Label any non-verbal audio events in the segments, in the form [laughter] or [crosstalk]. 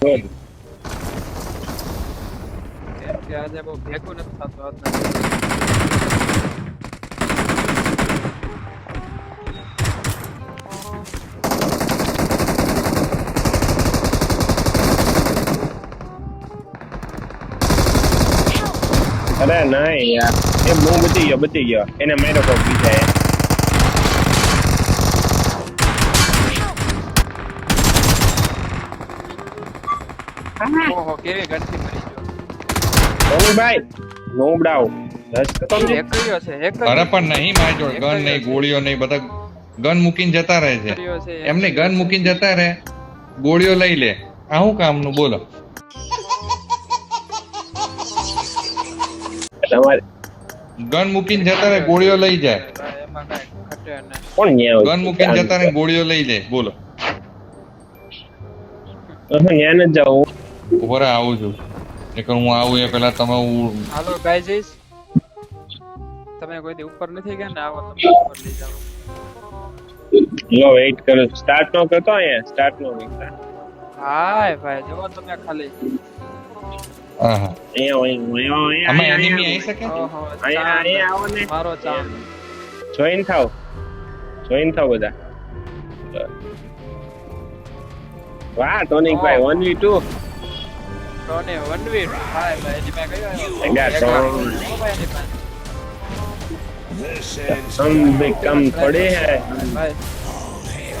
બહુ અરે નહીં યાર. એ હું બચી ગયો બચી ગયો. એને કોક બીજા ઓહો કેવી ગણતી મરી ગયો સોનુભાઈ નોબડાવ રસ કરતો ને. એક કર્યો છે એક અરે પણ નહીં મારી જોડે ગન નહીં ગોળીઓ નહીં બધા ગન મૂકીને જતા રહે છે એમને ગન મૂકીને જતા રહે ગોળીઓ લઈ લે આ શું કામનું બોલો ગન મૂકીને જતા રહે ગોળીઓ લઈ જાય ગન મૂકીને જતા રહે ગોળીઓ લઈ લે બોલો ન્યા ન જાઉં ઉપર આવું છું. એક હું આવું એ પેલા તમે હાલો ગાઈઝ તમે કોઈ દી ઉપર નથી ગયા ને આવો તમે ઉપર લઈ જાઓ. લો વેઇટ કરો. સ્ટાર્ટ નો કરતો અહીંયા સ્ટાર્ટ નો નહીં હાય ભાઈ જો તમે ખાલી. આહા. એ ઓય ઓય ઓય અમે એનિમી આવી શકે? અહીંયા અહીંયા આવો ને. મારો ચાંદ. જોઈન થાવ જોઈન થાવ બધા. વાહ ટોનિક ભાઈ વી ટુ ટોને વન વી હાય ભાઈ એની પાસે કયો આવ્યો? I got એક some. વાર. ઓ ભાઈ એની પાસે. हम भी कम थोड़े हैं ભાઈ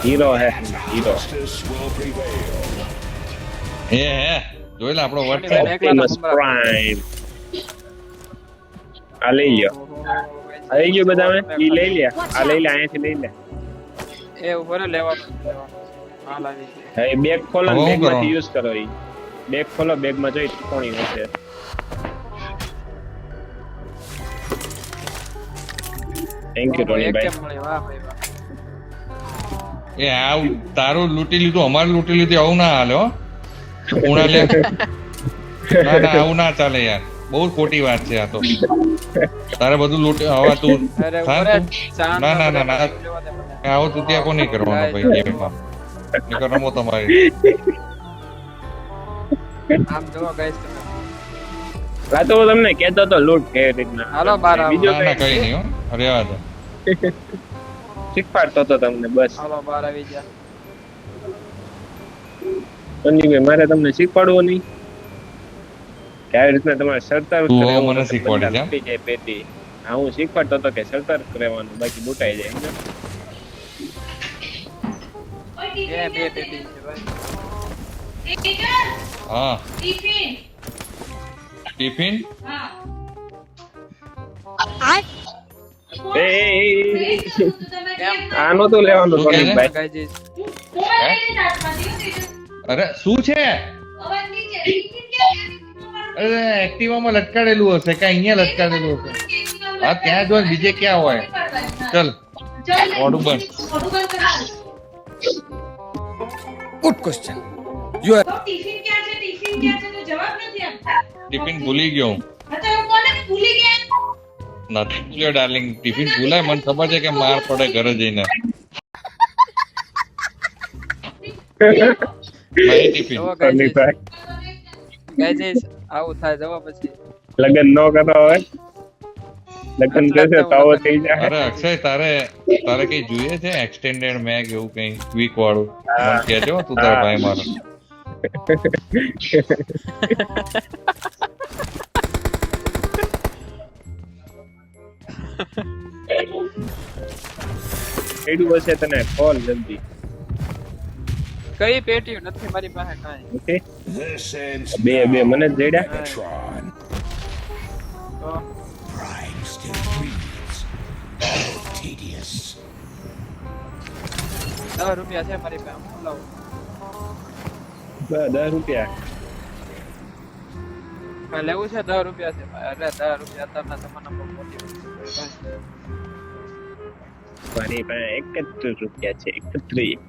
हीरो है हीरो એ હે જોઈ લે આપણો વટ ભાઈ, છે એકલા ના Optimus ભમરા. Prime આ લઈ લ્યો ઓહો, આવી ગયું બધા ઈ લઈ લે આ લઈ લે અહીંયાથી લઈ લે એ ઉપર લેવાનું લેવાનું હાલ આવી ગયું. હવે બેગ ખોલો હવે ને હું બેગ માંથી કરવાનું? યુઝ કરો ઈ બેગ ખોલો બેગમાં જોઈ ત્રિકોણી હશે. થેન્ક યુ ટોની ભાઈ. કેમ મળી? વાહ ભાઈ વાહ. એ આવું તારું લૂંટી લીધું અમારું લૂંટી લીધું આવું ના હાલે હો. ઉણા લે. ના ના આવું ના ચાલે યાર. બહુ ખોટી વાત છે આ તો. તારે બધું લૂંટી હવે તું ના ના ના ના આવું તું ત્યાં કોની કરવાનો ભાઈ ગેમમાં નકર તમારી. આમ જોવો guys તમે. આ તો હું તમને કહેતો તો લૂટ કે રીતના હાલો બાર આવો. બીજું ના ના કઈ નહીં હો રેવા દો શીખવાડતો તો તમને બસ હાલો બાર આવી જા ટોનીભાઈ મારે તમને શીખવાડવું નહીં કે આવી રીતના તમારે સરતર તું મને શીખવાડી જા. જાય પેટી હા હું શીખવાડતો હતો કે સરતર રહેવાનું બાકી બુટાઈ જાય સમજ્યો? એ બે પેટી છે ભાઈ હા. ટિફિન ટિફિન હા. એ, તો લેવાનું અરે શું છે? અરે એક્ટિવામાં લટકાડેલું હશે. કે અહીંયા લટકાડેલું હશે. હા ત્યાં જો બીજે ક્યાં હોય? ચલ. મોઢું બંધ. મોઢું બંધ તો ટિફિન ક્યાં છે? ટિફિન ક્યાં છે? તો જવાબ નથી આપતા. ટિફિન ભૂલી ગયો. હું હા હું કોને ભૂલી ગયા? નથી ભૂલ્યો ડાર્લિંગ. ટિફિન ભૂલાય. મને ખબર છે કે માર પડે ઘરે જઈને. નહીં ટિફિન. guys, આવું થાય જવા પછી. લગન નો કરો હવે લગન કરશે તો થઈ જાય અરે અક્ષય તારે તારે કઈ જોઈએ છે? એક્સટેન્ડેડ મેગ એવું કઈ? ક્વિક વાળું? મને કહેજો તું તારા ભાઈ મારો. એડું હશે તને કોલ જલ્દી. કઈ પેટી નથી મારી પાસે કાંઈ. બે બે મને જ જડ્યા. તો. Still breathes. How tedious. રૂપિયા છે મારી પાસે હું લાવું. દસ રૂપિયા. લેવું છે દસ રૂપિયા છે એટલે દસ રૂપિયા અત્યારના જમાનામાં બહુ મોટી વસ્તુ છે ભાઈ. મારી પાસે એકત્રીસ રૂપિયા છે એકત્રીસ.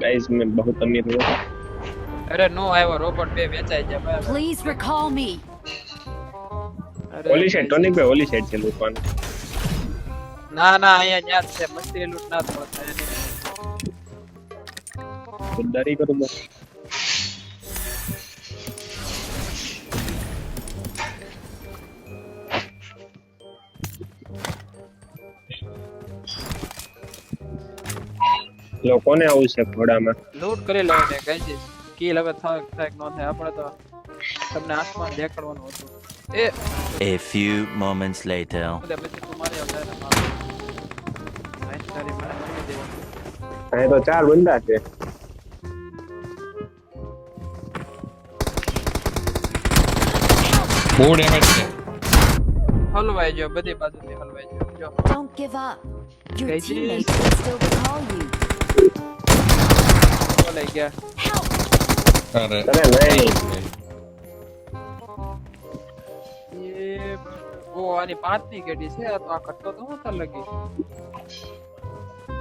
ગાઈઝ મેં બહુ અમીર હું અરે નો આવ્યો રોબોટ બે વેચાઈ ગયા ભાઈ. Please recall me. ઓલી સાઈડ ટોનિક ભાઈ ઓલી સાઈડ છે ના ના અહીંયા ન્યા છે મસ્તી લૂંટ ના થવા Hindari ko naman. લોકોને આવું છે ઘોડામાં લૂટ કરી લો ને ગાઈસ કિલ હવે થાક થાક નો થાય આપણે તો તમને આસમાન દેખાડવાનું હતું. એ a few moments later. અહીં તો ચાર બંદા છે. બહુ ડેમેજ છે. હલવાઈ ગયો બધી બાજુથી હલવાઈ ગયો. જો. Don't give up. Your Katie. teammates will still recall you. બોલાઈ ગયા. અરે. અરે નહીં. ઓ આની પાંચની કેડી છે આ તો આ કટ્ટો તો હું તાર લગી?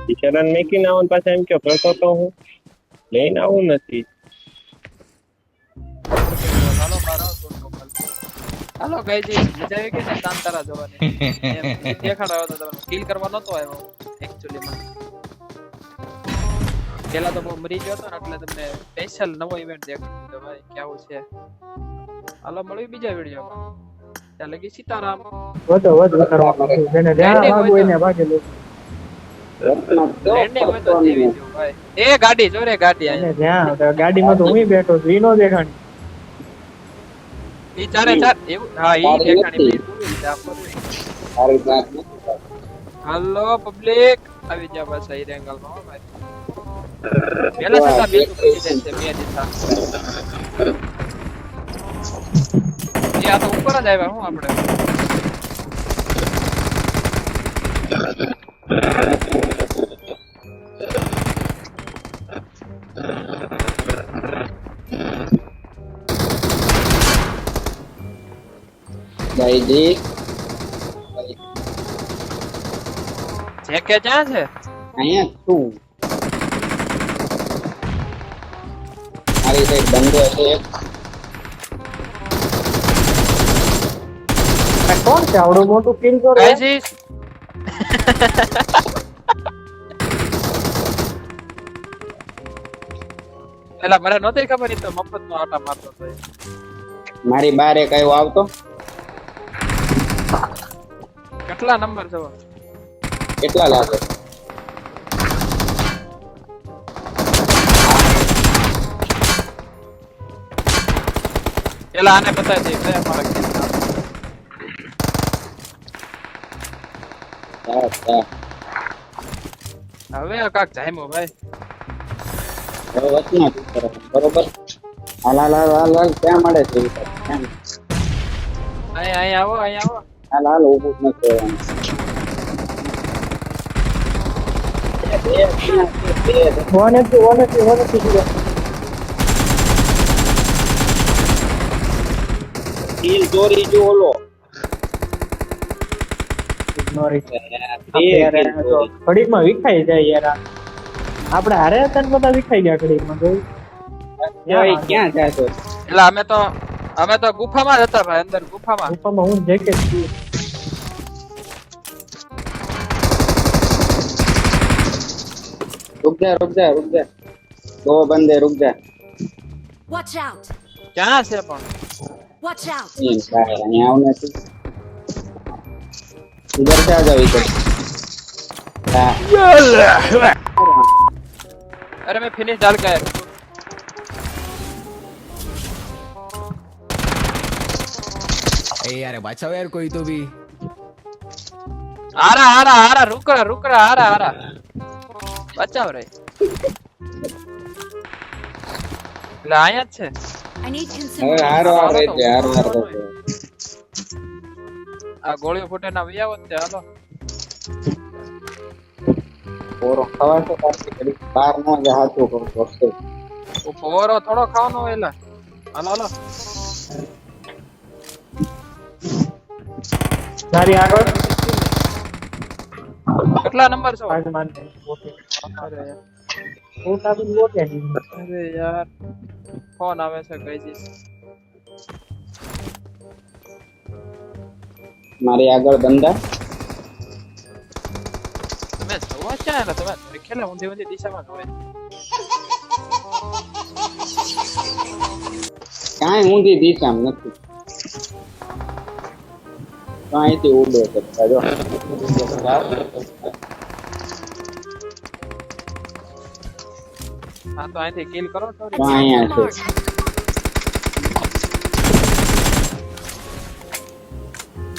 કિશોરન મેકીને આવું પાસે એમ કયો કરતો તો હું. લઈને આવું નથી. હાલો ગાઈજી મજા આવી ગઈ ને કાંતારા જોવાની. દેખાડો તો તમને. કિલ કરવા નતો આવ્યો એક્ચ્યુઅલી માં પેલા તો મરી ગયો હતો ને એટલે તમને સ્પેશિયલ નવો ઇવેન્ટ દેખાડ્યો ભાઈ કેવું છે. હાલો મળ્યું બીજા વિડીયોમાં. ત્યાં લગી સીતારામ. વધો વધો કરવા. જેને જ્યાં હોય એને તો જેવી એ ગાડી જો રે ગાડી તો ગાડીમાં તો હું બેઠો છું ઈ નો દેખાણી ઈ ચારે ચાર એવું હા ઈ દેખાણી ભાઈ તું ઈ જા પર. હાલો પબ્લિક આવી જા બસ અહીં એંગલમાં હો ભાઈ પેલા છતાં બે ટુકડી જાય છે બે દિશા એ આ તો ઉપર જ આવ્યા હું આપણે ભાઈજી જે કે ક્યાં છે અહીંયા તું મારી સાઈડ બંધો છે એક કોણ છે આવડું મોટું કિલ કરો ગાયજી પેલા મને નહોતી ખબર ઈ તો મફત નો આટા મારતો હતો મારી બાર એક આવતો કેટલા નંબર છે કેટલા લાગે? પેલા આને બતાવી દે કયા મારા ચાર. હવે કાક જાયમો ભાઈ. હવે વચમાં બરોબર? હાલ હાલ હાલ હાલ ક્યાં મળે છે? અહીં અહીં આવો અહીં આવો. હાલ હાલ ઊભું જ નથી રહેવાનું. બે, બે, ક્યાં છે? બે. One eighty one eighty one eighty તીર દોરી જો ઓલો ઘડીક. ઘડીકમાં વિખાઈ જાય યાર આપડે હારે હતા બધા વિખાઈ ગયા ઘડીકમાં જોયું ઓય, ક્યાં જાશો એટલે અમે તો અમે તો ગુફામાં જ હતા ભાઈ અંદર ગુફામાં ગુફામાં હું જેકેટ છું रुक जा रुक जा रुक जा दो बंदे रुक जा Watch out! ક્યાં છે પણ Watch out! नहीं बाहर यहाँ आओ नहीं इधर से आ जाओ इधर हाँ, अरे मैं फिनिश डाल के आया એ યાર બચાવ યાર કોઈ તો બી. આરા આરા આરા રૂકડા રૂકડા આરા આરા બચાવ રે. એટલે છે. આ ગોળીઓ ફૂટે ના વિયાવો છે હાલો. પોરો ખાવા તો પાછી બાર ના જહાતો કરો પોરો થોડો ખાવાનો એલા હાલો હાલો. તારી આગળ? કેટલા નંબર છો? પાંચ માન ઓકે અરે. યાર. હું તારું નહીં અરે યાર ફોન આવે છે કઈ મારી આગળ બંદા તમે જોવા છે ને તમે દેખેલે ઊંધી ઊંધી દિશામાં જોવે. કાંઈ ઊંધી દિશામાં નથી. તો અહીંથી ઉડો કરતા જો. હા તો અહીંથી કિલ કરો તો અહીંયા છે.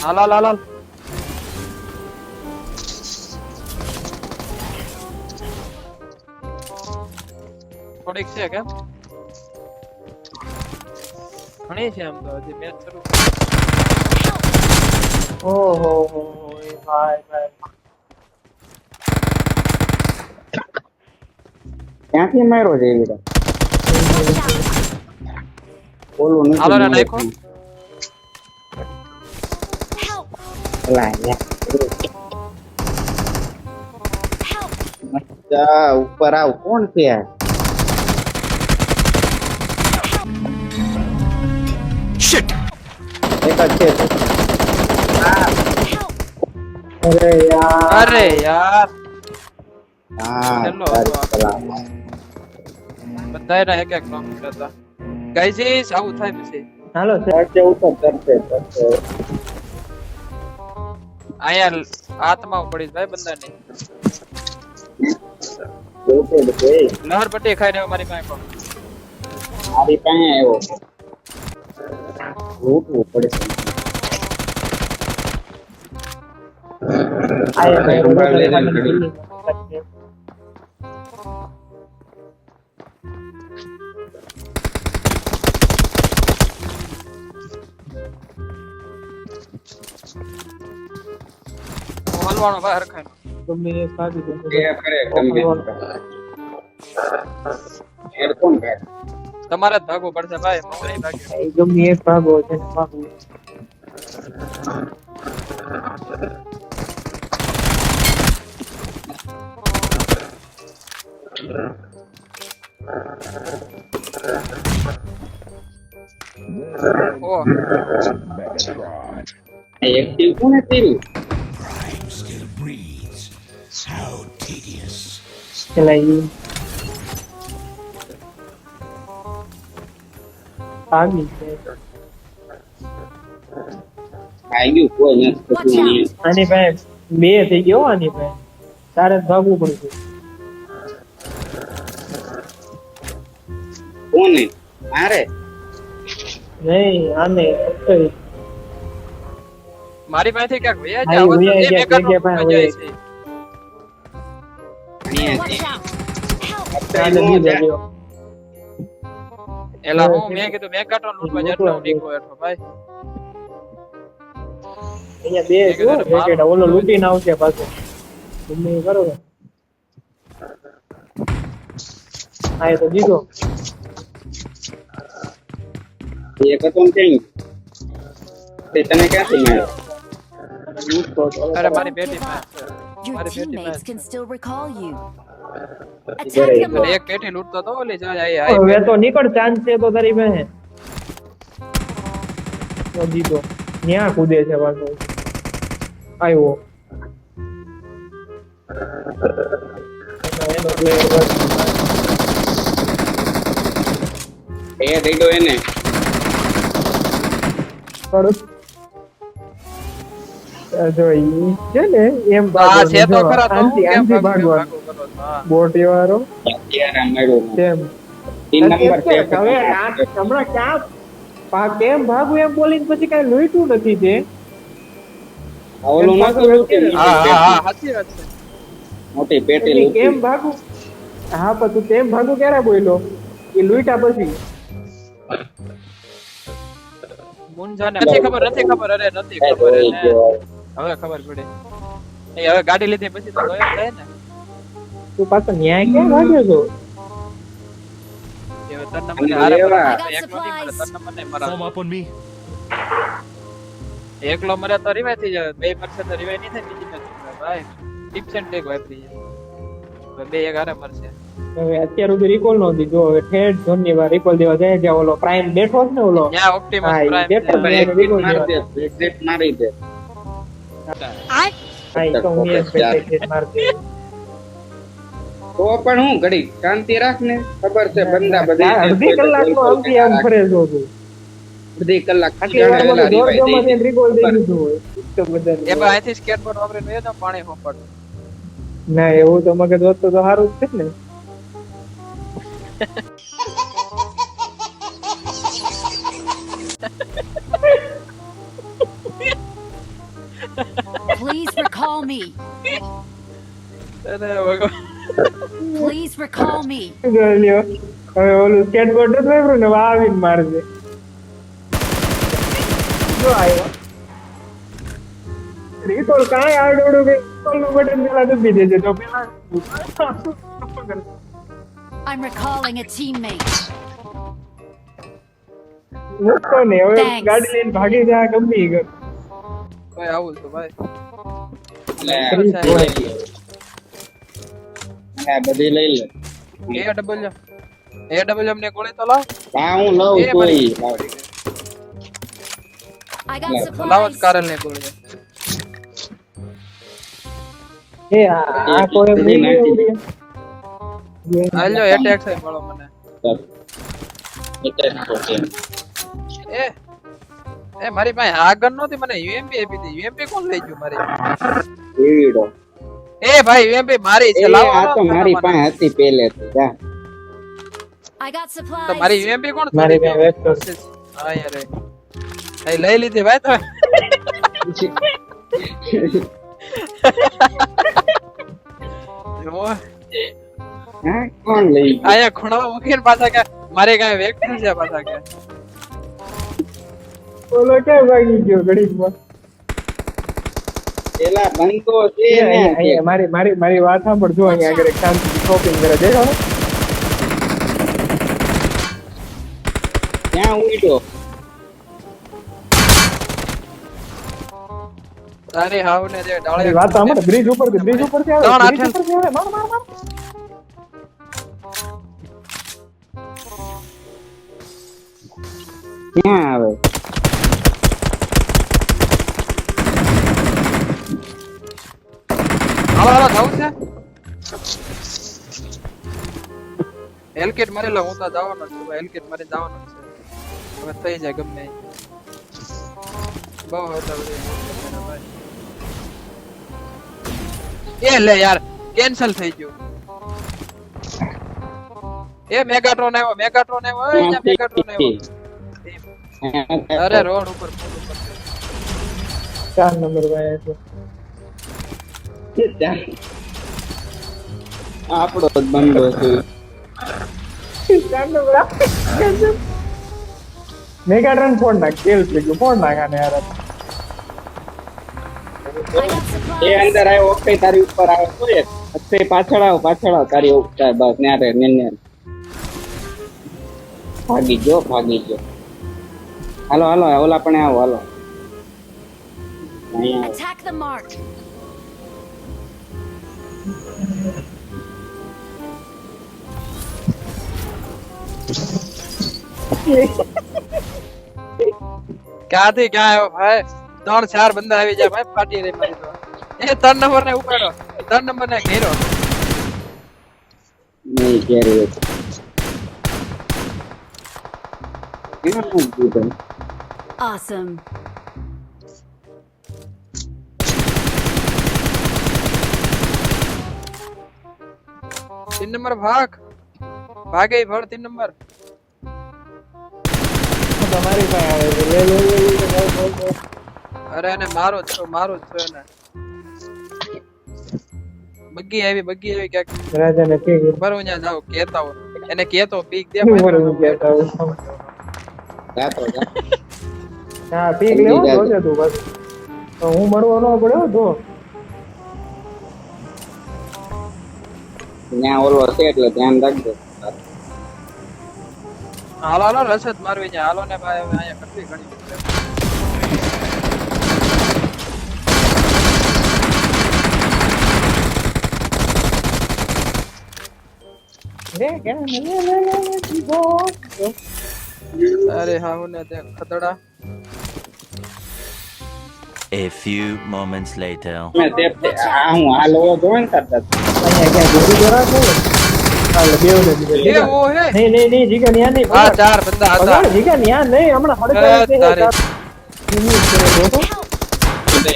હાલ હાલ હાલ હાલ. થોડીક છે કેમ? ઘણી છે આમ તો હજી મેચ શરૂ ઓહો હો ભાઈ ભાઈ ક્યાંથી માર્યો છે એવી રીતે? ઓલું હાલો ને નાખો. Help! અલા, યાર. Help! જા, ઉપર આવ કોણ છે આ? એક જ છે! અરે યાર. અરે યાર. હા હેલો. તારી કલા. બધા એના એક એક નામ હતા ગાઈઝીસ આવું થાય પછી. Hello sir. તરશે ઉતર, કરતે આયા અહીંયા આત્મા પડી ભાઈ બંદાની. લહર પટ્ટી ખાઈ રહ્યો મારી પાસે પણ મારી પાસે આવ્યો. લૂંટવું પડશે હલવાનો ભાઈ હરખાઈ ગમે એ કરે કરે. તમારે જ ભાગવું પડશે ભાઈ નહીં ભાગ્યો. ગમે એક ભાગો છે ને કોઈ નથી. આની પાસે બે થઈ ગયો હો આની પાસે. તારે ભાગવું પડશે. કોને? મારે? નહીં આને મારી પાસેથી ક્યાંક વયા હા, જાય તો એ છે. છે. જાય. ગયો. એલા હું મેં કીધું મેં કાટો લૂંટવા જેટલો હેઠો ભાઈ. અહીંયા બે જો કીધું ઓલો લૂંટીને આવશે પાછો. ગમે કરો હા એ તો દીધો. એક હતો ને ક્યાં તે તને ક્યાંથી મળ્યો. અરે મારી બેટી Your teammates can still recall you. Attack them all! એક પેટી લૂંટતો તો ઓલી જાય આઈ આઈ. હવે તો નીકળ ચાન્સ છે તો તારી પાસે. તો દીધો. ન્યા કૂદે છે પાછો આવ્યો. એ દઈ દો એને. કરું. જો ઈ છે ને એમ આ છે તો ખરા તો કેમ આનથી ભાગવાનું. ભાગું કરો? છો? હા. બોટી વાળો અત્યારે મળ્યો તેમ તીન નંબર છે. હવે હમણાં ક્યાં કેમ ભાગું એમ બોલીને પછી કઈ લોહીતું નથી તે ઓલું હા હા હા સાચી વાત છે. મોટી પેટી કેમ લૂંટી. ભાગું? હા પણ તું તેમ ભાગું ક્યારે બોલ્યો? એ લૂંટા પછી. મુંજાને નથી ખબર નથી ખબર અરે નથી ખબર એટલે હવે ખબર પડી. એ હવે ગાડી લીધી પછી તો ગયો જાય ને. તું પાછો ન્યાય કે વાગ્યો છો? એ ત્રણ નંબરને હારે લેવા. પડે. એકલો નહીં મરે, ત્રણ નંબરને મી એકલો મરે તો રિવાય થઈ જાય બે મરશે તો રિવાય નહીં થાય બીજી નથી ભાઈ ટિપ્સ એન્ડ ટેક વાપરી જાય. બે એક હારે મરશે. હવે અત્યાર સુધી રિકોલ નો દીધો. હવે ઠેઠ ઝોનની વાર રિકોલ દેવા જાય જ્યાં ઓલો પ્રાઇમ બેઠો છે ને ઓલો? ત્યાં ઓપ્ટિમસ હા, પ્રાઇમ બેઠો છે. મારી દે એક મારી દે. હા તો હું પેટે ખેત મારતી તો પણ હું ઘડી શાંતિ રાખ ને ખબર છે બંદા બધા અડધી કલાક તો આમથી આમ ફરે છો તું. અડધી કલાક ખાલી રિકોલ દઈ દીધું હોય. તો બધા એ ભાઈ અહીંથી સ્કેટબોર્ડ વાપરીને એ તો પાણી હોપડ ના એવું તો મગજ હોત તો સારું જ છે ને. Please recall me. Please recall me. હવે ઓલું સ્કેટબોર્ડ જ વાપર્યું ને હવે આવીને મારજે જો આવ્યો રીતોલ કાંઈ આડોડું કે રિકોલનું બટન પેલા દબી દેજે. તો પેલા I'm recalling a teammate. મૂકતો ને હવે Thanks. ગાડી લઈને ભાગી જા ગમી ગયો ભાઈ આવું તો ભાઈ એટલે સાહેબ. લઈ લ્યો. અને બધી લઈ લે એ ડબલ એ ડબલ ને ગોળી તો લાવ હા હું લઉં એ મારી લાવ. I got લાવ જ supplies. કારલ ને ગોળી એ આ આ કોઈ બધી નાખી. ઉડી. હાલ્યો એટેક થઈ મળો મને. એટેક તો છે. એ એ મારી પાસે આગળ નહોતી મને યુએમપી આપી હતી યુએમપી કોણ લઈ ગયું મારી? વીડો. એ ભાઈ યુએમપી મારી છે લાવો આ તો મારી પાસે હતી પહેલેથી જા. તો મારી યુએમપી કોણ મારી પાસે? વેસ્ટ હા યાર એ. લઈ લીધી ભાઈ તમે. [laughs] જો, હા? કોણ લઈ આયા ખૂણા મૂકીને પાછા કે મારે કાંઈ વેક્ટર છે પાછા કે? બોલો કે ભાગી ગયો ઘડીકમાં. એલા બંધો છે ને મારી મારી મારી વાત સાંભળ જો અહીંયા આગળ એક શાંતિ શોપિંગ કરે. દેખો ને ત્યાં ઉડ્યો તારી હાવ ને જે ડાળે વાત સાંભળ. બ્રિજ ઉપર બ્રિજ ઉપરથી આવે. ત્રણ બ્રિજ ઉપરથી આવે. માર માર માર. ક્યાં આવે? હાલો હાલો જાવ છે? હેલકેટ મારી લો હું તો જવાનો છું હેલકેટ મારી જવાનો છે. હવે થઈ જાય ગમે. બહુ હતા એ લે યાર કેન્સલ થઈ ગયું. એ મેગાટ્રોન આવ્યો મેગાટ્રોન આવ્યો મેગાટ્રોન આવ્યો. અરે રોડ ઉપર. ચાર નંબર ભાઈ છે. આપણો જ બંધો છે. ચાર નંબર મેગાટ્રન ફોન નાખ કેલ થઈ ગયું. ફોન નાખ આને યાર. એ. અંદર આવ્યો ઓકે તારી ઉપર આવ્યો. અત્યારે પાછળ આવ પાછળ આવ. તારી ઉપર. બસ ન્યા રે ને. ભાગી ગયો ભાગી ગયો. હાલો હાલો ઓલા પણ આવો હાલો. Attack the mark. ક્યાંથી ક્યાં આવ્યો ભાઈ? ત્રણ ચાર બંદા આવી જાય ભાઈ ફાટી રહી મારી તો. એ ત્રણ નંબર ને ઉપાડો ત્રણ નંબર ને ઘેરો. નહીં ઘેર કેમ નથી કીધું? Awesome. तीन नंबर भाग भागे भर तीन नंबर તમારી પાસે આવે છે લે લે લે લે લે, લે, લે, લે. અરે એને મારો જ છો મારો જ છો એને બગ્ગી આવી બગ્ગી આવી ક્યાંક રાજાને કે ખબર હું ત્યાં જાઉં કેતા હું એને કેતો પીક દે શું ભાઈ. કરું કહેતા હું જાતો જા. હા પીક લેવો જોજે તું બસ તો હું મળવા ન પડ્યો જો ત્યાં ઓલો છે એટલે ધ્યાન રાખજો હાલો હાલો રસદ મારવી છે હાલો ને ભાઈ હવે અહીંયા કેટલી ઘણી અરે હા હું ને તે ખતડા A few moments later. મેં તે તે- આ હું હાલ ઓલો જોવે ને તાર તાર. અહીંયા ક્યાં જોડી જોરા છે હાલ બેવ ને દીધો એ ઓ હે નહીં નહીં નહીં જીગા ન્યા નહીં હા ચાર બંદા હતા જીગા ન્યા નહીં હમણાં અરે હડકા છે તારી. કરે જોતો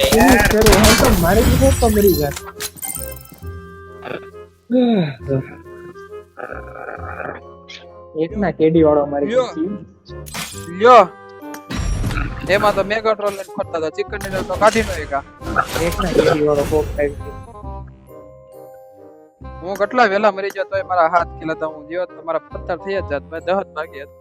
ફિનિશ કરે હું તો મારી દીધો તો મરી જાય. એક ના કેડી વાળો મારી લ્યો. લ્યો. એમાં તો મેગા ટ્રોલ લઈને ફરતા હતા. ચિકન ડિનર તો કાઢી નો એકા એક ના કેડી વાળો કોક હું કેટલા વેલા મરી ગયો તોય મારા હાથ ખેલાતા હું જીવત તો મારા પથ્થર થઈ જ જાત. મેં દહત ભાગ્યા